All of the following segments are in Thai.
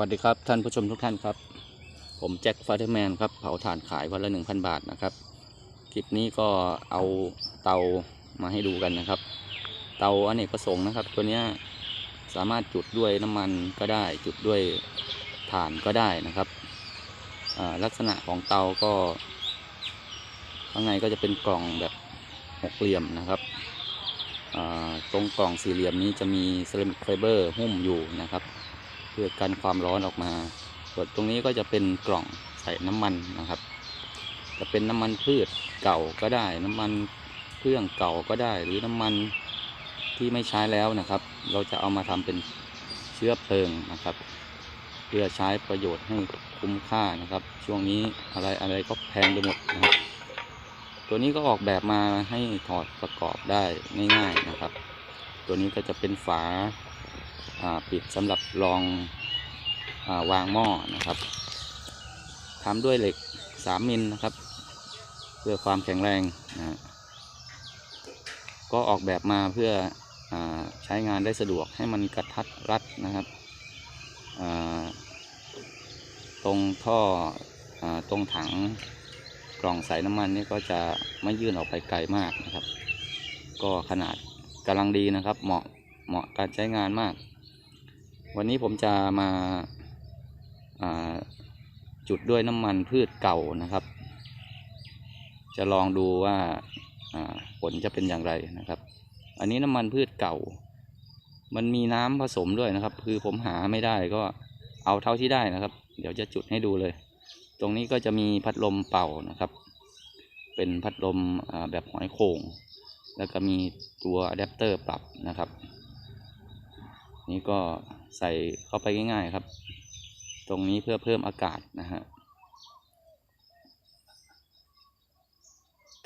วัสดีครับท่านผู้ชมทุกท่านครับ ผมแจ็คฟาเธอร์แมนครับเผาถ่านขายวันละ1,000บาทนะครับ คลิปนี้ก็เอาเตามาให้ดูกันนะครับ เตาอเนกประสงค์นะครับ ตัวนี้สามารถจุดด้วยน้ำมันก็ได้จุดด้วยถ่านก็ได้นะครับลักษณะของเตาก็ ข้างในก็จะเป็นกล่องแบบหกเหลี่ยมนะครับตรงกล่องสี่เหลี่ยมนี้จะมีเซรามิกไฟเบอร์หุ้มอยู่นะครับ พื่อกันความร้อนออกมา ส่วนตรงนี้ก็จะเป็นกล่องใส่น้ำมันนะครับ จะเป็นน้ำมันพืชเก่าก็ได้ น้ำมันเครื่องเก่าก็ได้ หรือน้ำมันที่ไม่ใช้แล้วนะครับ เราจะเอามาทำเป็นเชื้อเพลิงนะครับ เพื่อใช้ประโยชน์ให้คุ้มค่านะครับ ช่วงนี้อะไรอะไรก็แพงไปหมดนะครับ ตัวนี้ก็ออกแบบมาให้ถอดประกอบได้ง่ายๆนะครับ ตัวนี้ก็จะเป็นฝา ปิดสำหรับรองอาวางหม้อนะครับทำด้วยเหล็ก 3 มิลนะครับ เพื่อความแข็งแรงนะก็ออกแบบมาเพื่ออใช้งานได้สะดวกให้มันกระทัดรัดนะครับตรงท่ออตรงถังกล่องใส่น้ำมันนี่ก็จะไม่ยื่นออกไปไกลมากนะครับ ก็ขนาดกำลังดีนะครับ เหมาะเหมาะการใช้งานมาก วันนี้ผมจะมาาจุดด้วยน้ำมันพืชเก่านะครับ จะลองดูว่าาผลจะเป็นอย่างไรนะครับ อันนี้น้ำมันพืชเก่า มันมีน้ำผสมด้วยนะครับ คือผมหาไม่ได้ก็เอาเท่าที่ได้นะครับ เดี๋ยวจะจุดให้ดูเลย ตรงนี้ก็จะมีพัดลมเป่านะครับ เป็นพัดลมแบบหอยโข่งแล้วก็มีตัวอะแดปเตอร์ปรับนะครับ นี่ก็ ใส่เข้าไปง่ายๆครับ ตรงนี้เพื่อเพิ่มอากาศนะฮะ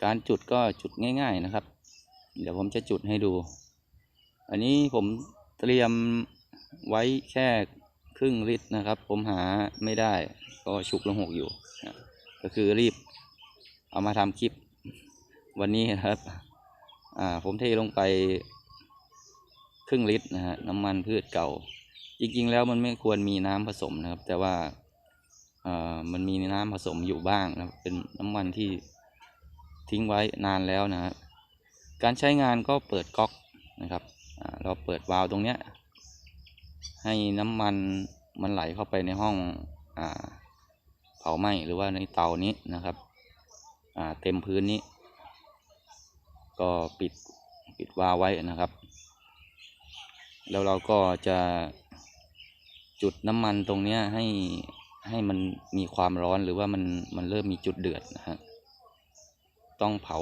การจุดก็จุดง่าย ๆนะครับ เดี๋ยวผมจะจุดให้ดู อันนี้ผมเตรียมไว้แค่ครึ่งลิตรนะครับ ผมหาไม่ได้ก็ฉุกละหกอยู่ ก็คือรีบเอามาทำคลิปวันนี้นะครับ อ่าผมเทลงไปครึ่งลิตรนะฮะน้ำมันพืชเก่า จริงๆแล้วมันไม่ควรมีน้ำผสมนะครับ แต่ว่าอ่ามันมีน้ำผสมอยู่บ้างนะครับเป็นน้ำมันที่ทิ้งไว้นานแล้วนะฮะการใช้งานก็เปิดก๊อกนะครับเราเปิดวาล์วตรงเนี้ยให้น้ำมันมันไหลเข้าไปในห้องอ่าเผาไหม้หรือว่าในเตานี้นะครับอ่าเต็มพื้นนี้ ก็ปิดปิดวาล์วไว้นะครับ แล้วเราก็จะ จุดน้ำมันตรงเนี้ยให้ให้มันมีความร้อนหรือว่ามันมันเริ่มมีจุดเดือดนะฮะต้องเผา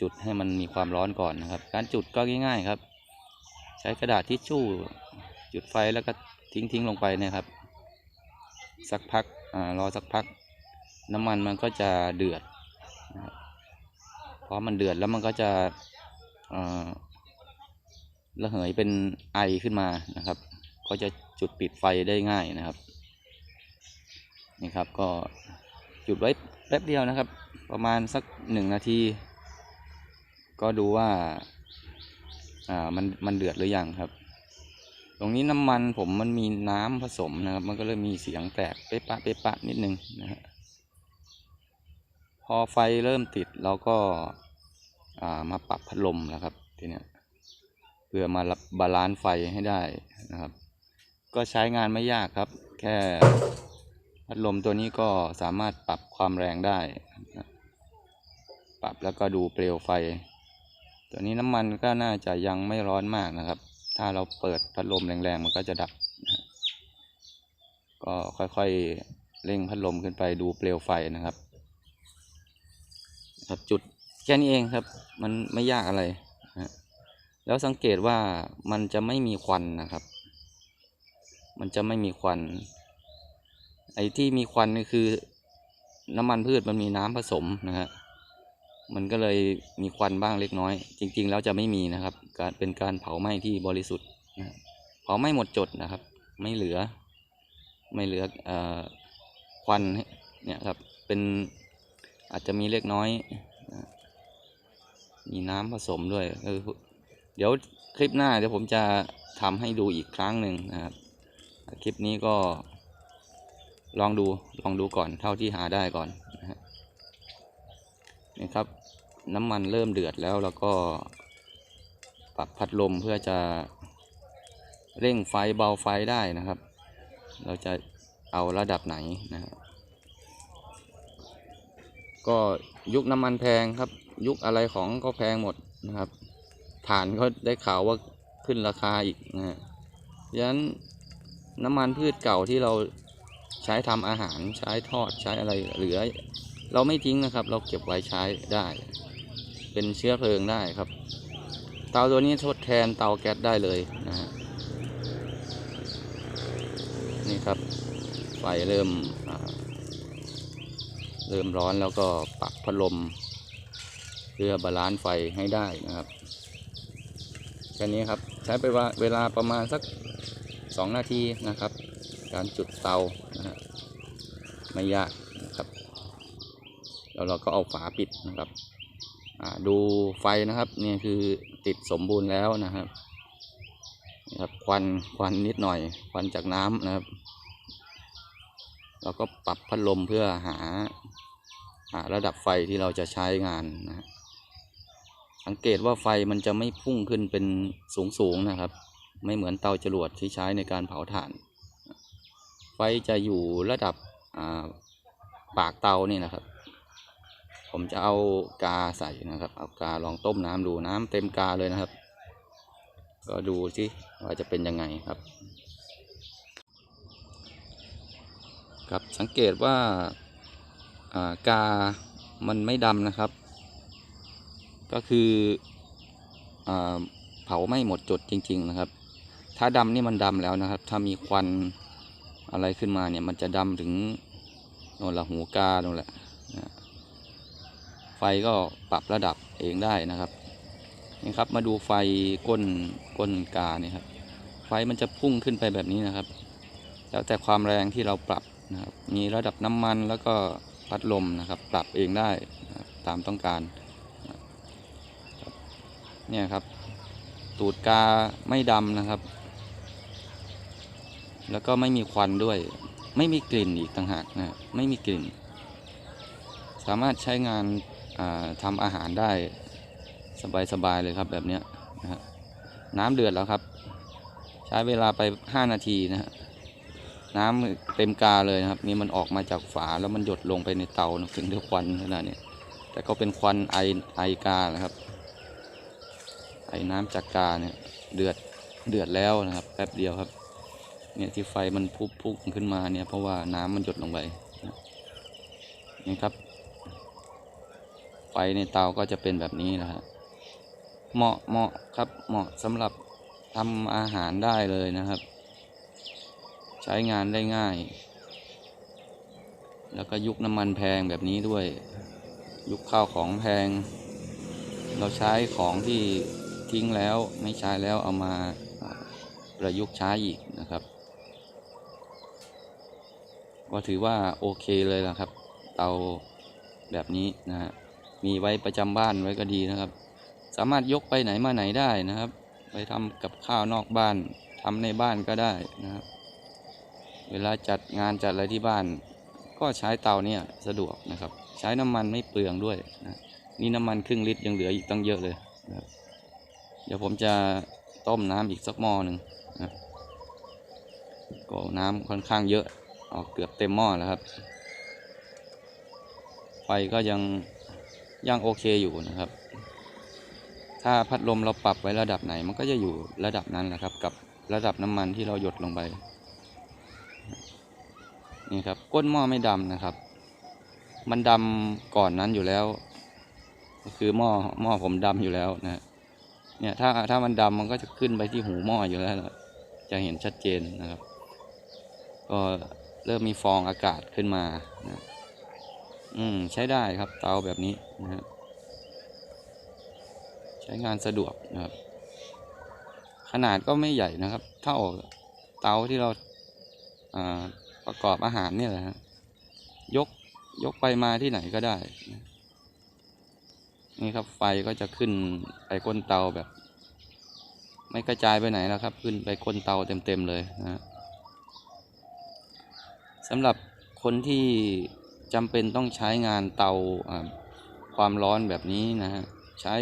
จุดให้มันมีความร้อนก่อนนะครับ การจุดก็ง่ายๆครับ ใช้กระดาษทิชชู่จุดไฟแล้วก็ทิ้งทิ้งลงไปนะครับ สักพักอรอสักพัก น้ำมันมันก็จะเดือดนะครับพอมันเดือดแล้วมันก็จะระเหยเป็นไอขึ้นมานะครับ ก็จะจุดปิดไฟได้ง่ายนะครับ นี่ครับก็จุดไว้แป๊บเดียวนะครับ ประมาณสักหนึ่งนาที ก็ดูว่าอ่ามันมันเดือดหรือยังครับ ตรงนี้น้ำมันผมมันมีน้ำผสมนะครับ มันก็เลยมีเสียงแตกเป๊ะปะเป๊ะปะนิดนึงนะฮะพอไฟเริ่มติดเราก็อ่ามาปรับพัดลมนะครับทีเนี้ยเพื่อมาบาลานซ์ไฟให้ได้นะครับ ก็ใช้งานไม่ยากครับ แค่พัดลมตัวนี้ก็สามารถปรับความแรงได้ ปรับแล้วก็ดูเปลวไฟ ตัวนี้น้ำมันก็น่าจะยังไม่ร้อนมากนะครับ ถ้าเราเปิดพัดลมแรงๆมันก็จะดับ ก็ค่อยๆเร่งพัดลมขึ้นไปดูเปลวไฟนะครับ ครับจุดแค่นี้เองครับ มันไม่ยากอะไร แล้วสังเกตว่ามันจะไม่มีควันนะครับ มันจะไม่มีควัน ไอ้ที่มีควันนี่คือ น้ำมันพืชมันมีน้ำผสมนะฮะมันก็เลยมีควันบ้างเล็กน้อย จริง ๆ แล้วจะไม่มีนะครับ การเป็นการเผาไหม้ที่บริสุทธิ์นะเผาไหม้หมดจดนะครับ ไม่เหลือ ไม่เหลืออควันเนี่ยครับเป็นอาจจะมีเล็กน้อย มีน้ำผสมด้วยเออเดี๋ยวคลิปหน้าเดี๋ยวผมจะทำให้ดูอีกครั้งหนึ่งนะครับ คลิปนี้ก็ ลองดูลองดูก่อนเท่าที่หาได้ก่อนนะฮะนี่ครับ น้ำมันเริ่มเดือดแล้วแล้วก็ปรับพัดลมเพื่อจะเร่งไฟเบาไฟได้นะครับ เราจะเอาระดับไหนนะครับก็ยุคน้ำมันแพงครับ ยุคอะไรของก็แพงหมดนะครับฐานก็ได้ข่าวว่าขึ้นราคาอีกนะฮะฉะนั้ น้ำมันพืชเก่าที่เราใช้ทำอาหารใช้ทอดใช้อะไรเหลือ เราไม่ทิ้งนะครับ เราเก็บไว้ใช้ได้ เป็นเชื้อเพลิงได้ครับ เตาตัวนี้ทดแทนเตาแก๊สได้เลยนะฮะนี่ครับไฟเริ่มเริ่มร้อนแล้วก็ปรับพัดลมเพื่อบาลานซ์ไฟให้ได้นะครับแค่นี้ครับใช้ไปว่าเวลาประมาณสัก 2 นาทีนะครับ การจุดเตานะฮะไม่ยากนะครับแล้วเราก็เอาฝาปิดนะครับดูไฟนะครับนี่คือติดสมบูรณ์แล้วนะครับนี่ครับควันควันนิดหน่อย ควันจากน้ำนะครับ เราก็ปรับพัดลมเพื่อหาหาระดับไฟที่เราจะใช้งานนะฮะสังเกตว่าไฟมันจะไม่พุ่งขึ้นเป็นสูงสูงๆนะครับ ไม่เหมือนเตาจรวดที่ใช้ในการเผาถ่าน ไฟจะอยู่ระดับาปากเตานี่นะครับ ผมจะเอากาใส่นะครับ เอากาลองต้มน้ำดูน้ำเต็มกาเลยนะครับ ก็ดูสิว่าจะเป็นยังไงครับ ครับสังเกตว่าากามันไม่ดำนะครับ ก็คือเผาไม่หมดจดจริง ๆนะครับ ถ้าดำนี่มันดำแล้วนะครับ ถ้ามีควันอะไรขึ้นมาเนี่ย มันจะดำถึงโน่นละหูกาโน่นแหละนะไฟก็ปรับระดับเองได้นะครับนี่ครับ มาดูไฟก้นก้นกาเนี่ยครับ ไฟมันจะพุ่งขึ้นไปแบบนี้นะครับ แล้วแต่ความแรงที่เราปรับนะครับ มีระดับน้ำมันแล้วก็พัดลมนะครับ ปรับเองได้นะตามต้องการเนี่ยครับ ตูดกาไม่ดำนะครับ แล้วก็ไม่มีควันด้วย ไม่มีกลิ่นอีกต่างหากนะไม่มีกลิ่น สามารถใช้งานอ่าทำอาหารได้สบายๆเลยครับแบบเนี้ยนะฮะน้ำเดือดแล้วครับ ใช้เวลาไป 5 นาทีนะฮะน้ำเต็มกาเลยนะครับ นี่มันออกมาจากฝาแล้วมันหยดลงไปในเตาถึงด้วยควันขนาดนี้แต่ก็เป็นควันไอไอกานะครับ ไอน้ำจากกาเนี่ยเดือดเดือดแล้วนะครับแป๊บเดียวครับ เนี่ยที่ไฟมันพุพุ่งขึ้นมาเนี่ยเพราะว่าน้ำมันหยดลงไปนะนี่ครับ ไฟในเตาก็จะเป็นแบบนี้นะฮะเหมาะเหมาะครับเหมาะสำหรับทำอาหารได้เลยนะครับ ใช้งานได้ง่าย แล้วก็ยุคน้ำมันแพงแบบนี้ด้วย ยุคข้าวของแพง เราใช้ของที่ทิ้งแล้วไม่ใช้แล้วเอามาอ่าประยุกต์ใช้อีกนะครับ ก็ถือว่าโอเคเลยละครับ เตาแบบนี้นะฮะมีไว้ประจำบ้านไว้ก็ดีนะครับ สามารถยกไปไหนมาไหนได้นะครับ ไปทำกับข้าวนอกบ้านทำในบ้านก็ได้นะครับ เวลาจัดงานจัดอะไรที่บ้าน ก็ใช้เตาเนี่ยสะดวกนะครับ ใช้น้ำมันไม่เปลืองด้วยนะนี่น้ำมันครึ่งลิตรยังเหลืออีกตั้งเยอะเลยนะเดี๋ยวผมจะต้มน้ำอีกสักหม้อหนึ่งนะก็น้ำค่อนข้างเยอะ ออกเกือบเต็มหม้อแล้วครับ ไฟก็ยังยังโอเคอยู่นะครับ ถ้าพัดลมเราปรับไว้ระดับไหน มันก็จะอยู่ระดับนั้นแหละครับ กับระดับน้ำมันที่เราหยดลงไป นี่ครับ ก้นหม้อไม่ดำนะครับ มันดำก่อนนั้นอยู่แล้ว ก็คือหม้อหม้อผมดำอยู่แล้วนะเนี่ยถ้าถ้ามันดำมันก็จะขึ้นไปที่หูหม้ออยู่แล้วจะเห็นชัดเจนนะครับ ก็ เริ่มมีฟองอากาศขึ้นมานะอืมใช้ได้ครับเตาแบบนี้นะฮะใช้งานสะดวกนะครับ ขนาดก็ไม่ใหญ่นะครับ เท่าเตาที่เราประกอบอาหารเนี่ยแหละฮะยกยกไปมาที่ไหนก็ได้นะนี่ครับไฟก็จะขึ้นไปก้นเตาแบบ ไม่กระจายไปไหนแล้วครับ ขึ้นไปก้นเตาเต็มๆเลยนะฮะ สำหรับคนที่จำเป็นต้องใช้งานเตาความร้อนแบบนี้นะฮะใช้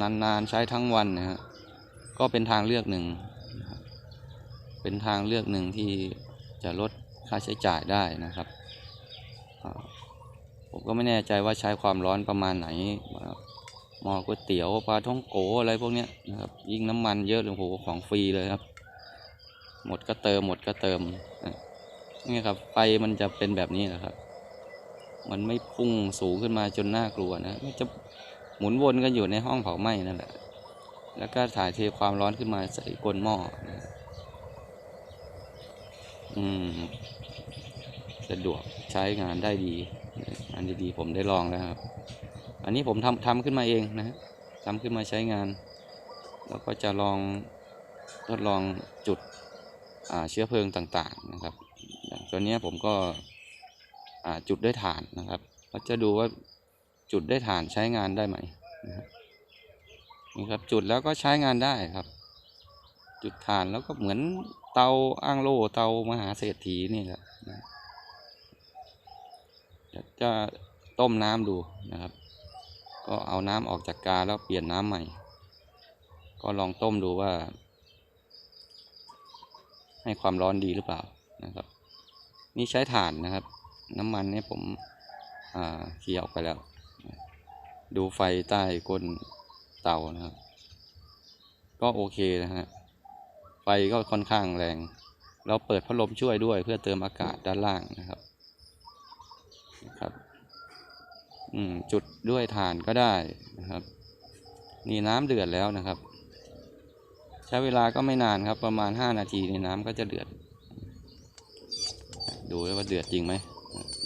นานๆใช้ทั้งวันนะฮะก็เป็นทางเลือกหนึ่ง เป็นทางเลือกหนึ่งที่จะลดค่าใช้จ่ายได้นะครับผมก็ไม่แน่ใจว่าใช้ความร้อนประมาณไหนหม้อก๋วยเตี๋ยวปลาท่องโกอะไรพวกนี้นะครับยิ่งน้ำมันเยอะเลยโอ้โหของฟรีเลยครับ หมดก็เติมหมดก็เติม อะนี่ครับไฟมันจะเป็นแบบนี้นะครับ มันไม่พุ่งสูงขึ้นมาจนน่ากลัวนะมันจะหมุนวนกันอยู่ในห้องเผาไหม้นั่นแหละ แล้วก็ถ่ายเทความร้อนขึ้นมาใส่ก้นหม้อนะอืมสะดวกใช้งานได้ดีอันดีๆผมได้ลองแล้วครับ อันนี้ผมทำทำขึ้นมาเองนะทำขึ้นมาใช้งาน แล้วก็จะลองทดลองจุดเชื้อเพลิงต่างๆนะครับ ตัวเนี้ผมก็จุดด้วยถ่านนะครับเราจะดูว่าจุดด้วยถ่านใช้งานได้ไหมนะครับนี่ครับจุดแล้วก็ใช้งานได้ครับ จุดถ่านแล้วก็เหมือนเตาอ้างโล่เตามหาเศรษฐีนี่แหละนะจะต้มน้ำดูนะครับ ก็เอาน้ำออกจากกาแล้วเปลี่ยนน้ำใหม่ ก็ลองต้มดูว่า ให้ความร้อนดีหรือเปล่านะครับ นี่ใช้ถ่านนะครับ น้ำมันเนี่ยผมอ่าเคลียออกไปแล้ว ดูไฟใต้ก้นเตานะครับ ก็โอเคนะฮะไฟก็ค่อนข้างแรง เราเปิดพัดลมช่วยด้วยเพื่อเติมอากาศด้านล่างนะครับนะครับอืมจุดด้วยถ่านก็ได้นะครับ นี่น้ำเดือดแล้วนะครับ ใช้เวลาก็ไม่นานครับ ประมาณ 5 นาทีในน้ำก็จะเดือด ดูว่าเดือดจริงไหม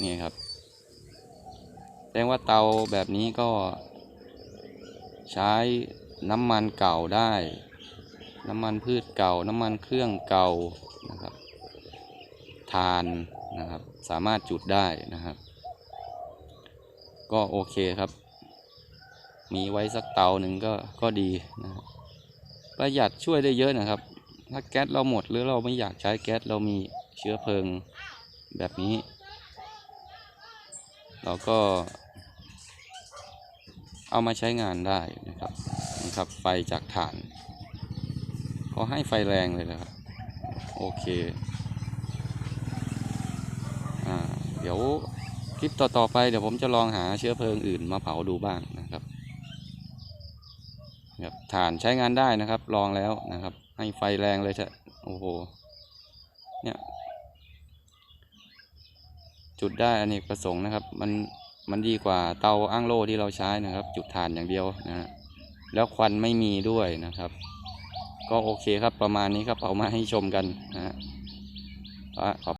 นี่ครับแสดงว่าเตาแบบนี้ก็ ใช้น้ำมันเก่าได้ น้ำมันพืชเก่า น้ำมันเครื่องเก่านะครับทานนะครับ สามารถจุดได้นะครับ ก็โอเคครับ มีไว้สักเตาหนึ่งก็ก็ดีนะครับประหยัดช่วยได้เยอะนะครับ ถ้าแก๊สเราหมดหรือเราไม่อยากใช้แก๊สเรามีเชื้อเพลิง แบบนี้ เราก็ เอามาใช้งานได้นะครับนะครับ ไฟจากถ่านเขาให้ไฟแรงเลยนะครับ โอเคอ่าเดี๋ยวคลิปต่อ ๆ ไปเดี๋ยวผมจะลองหาเชื้อเพลิงอื่นมาเผาดูบ้างนะครับครับถ่านใช้งานได้นะครับ ลองแล้วนะครับ ให้ไฟแรงเลยจะโอ้โหเนี่ย จุดได้อเนกประสงค์นะครับ มันมันดีกว่าเตาอ้างโล่ที่เราใช้นะครับ จุดถ่านอย่างเดียวนะฮะแล้วควันไม่มีด้วยนะครับ ก็โอเคครับประมาณนี้ครับเอามาให้ชมกันนะฮะขอบ